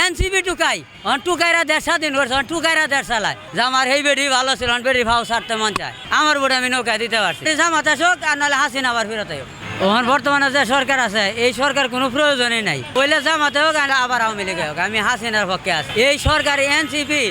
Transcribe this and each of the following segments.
NCB Tukai, on টুকাইরা দেড় স্বাধীন করছে অন টুকাইরা দেড় চালায় যে আমার এই বেডি ভালো ছিল, অন বেডি ভাও ছাড়তে মন চায়। আমার বুড়ি আমি নৌকা দিতে পারছি। জামাত আসুক, আর নাহলে হাসিনা আবার ফেরত হোক ওখান বর্তমানে যে সরকার আছে, এই সরকার কোনো প্রয়োজনই নাই। বললে জামাতে হোক আবার আওয়ামী লীগে হোক, আমি হাসিনার পক্ষে আছি। এই সরকার এনসিপি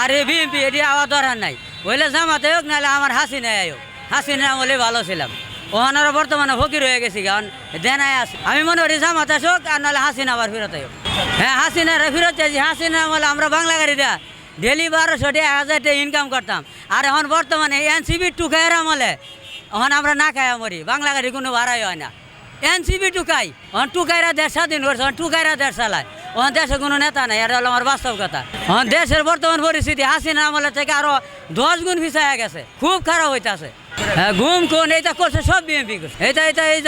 আর এই বিএনপি, এটি আওয়া দরকার নাই। বললে জামাতে হোক, নাহলে আমার হাসিনাই হোক হাসিনা আমলে ভালো ছিলাম। ওখানারা বর্তমানে ফকির হয়ে গেছি, কারণ দেনায় আছে। আমি মনে করি জামাত আসুক, আর নাহলে হাসিনা আবার ফেরত হোক হ্যাঁ হাসি হাসিনার ফেরত চাইছি হাসিনা আমলে আমরা বাংলা গাড়িটা ডেলি বারোশো টাকা হাজার টাকা ইনকাম করতাম। আর এখন বর্তমানে এনসিবি টু টুকাইয়ের আমলে এখন আমরা না খাই মরি, বাংলা গাড়ি কোনো ভাড়াই হয় না। এনসিবি টুকাই এখন টুকাইরা দেশ স্বাধীন করছে, এখন টুকাইরা দেশ চালায়। ওখান দেশে কোনো নেতা নাই, এটা হলো আমার বাস্তব কথা। দেশের বর্তমান পরিস্থিতি, হাসিনা আমলের থেকে আরও দশ গুণ পিছায় গেছে, খুব খারাপ হইতাছে। ঘুম কোন এইটা করছে, সব বিএনপি করছে। এটা এটা, এই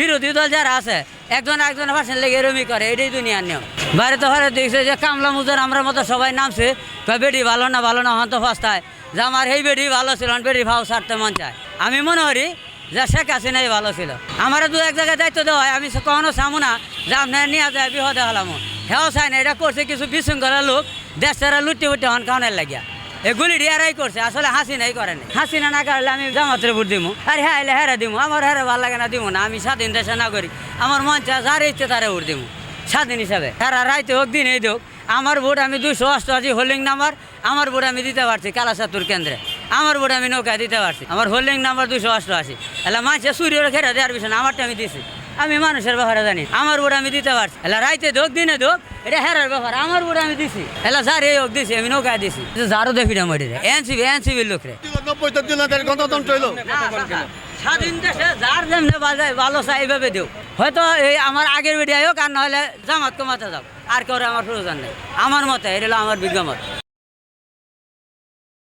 বিরোধী দল যারা আছে, একজন একজন ভাষণ লেগে এরমই করে, এটাই দুনিয়ার নিয়ম। বাইরে তো হরে দেখছে যে কামলা মুজার, আমরা মতো সবাই নামছে, কয় বেডি ভালো না ভালো না, হন তো ফাস্তায়। যে আমার এই বেডি ভালো ছিল বেডি ভাও ছাড়তে মন চায়। আমি মনে করি যে শেখ হাসিনাই ভালো ছিল। আমার দু এক জায়গায় দায়িত্ব দেওয়া হয়, আমি কখনো চামু না যে আপনার নিয়ে যায় বিহদে হলাম। হেও চাই না, এটা করছে কিছু বিশৃঙ্খলা লোক, দেশ তারা লুটে উঠে হন খাওয়ানোর লাগিয়া। এগুলি রিয়ারাই করছে, আসলে হাসিনাই করে নাই। হাসিনা না করলে আমি জামাতের ভোট দিমু। আর হ্যাঁ এলে হেরা দিমু, আমার হেরা ভালো লাগে না, দিমু না, আমি স্বাধীন দেশে না করি আমার মন চা যার ইচ্ছে তারে ভোট দিমু। স্বাধীন হিসাবে। তারা রাইতে হোক, দিনেই হোক, আমার ভোট আমি দুইশো অষ্টআশি হোল্ডিং নাম্বার আমার ভোট আমি দিতে পারছি কালাসাতুর কেন্দ্রে। আমার ভোট আমি নৌকায় দিতে পারছি। আমার হোল্ডিং নাম্বার দুইশো অষ্টআশি। এলা মাঝে সূর্যের খেরা দেওয়ার বিষয় আমারটা আমি দিছি। আমি মানুষের ব্যাপারে জানি। আমার ভোট আমি দিতে পারছি। এলা রাইতে দোক দিনে দোক এটা হেরার ব্যাপার। আমার ভোট আমি দিছি। এলা যার এই হোক দিছি আমি নৌকায় দিছি। যারও দেখি না মরি রে এনসিবি এনসিবির লোক রে। নব্বইটা দিন গণতন্ত্র হইল। স্বাধীন দেশে যার যেমনি বাজায় ভালো চাই এইভাবে দেও। হয়তো এই আমার আগের বেরিয়ে হোক আর নাহলে জামাত কমাতে যাও আর কেউ আমার প্রয়োজন নেই। আমার মতে এটা হলো আমার বিজ্ঞমত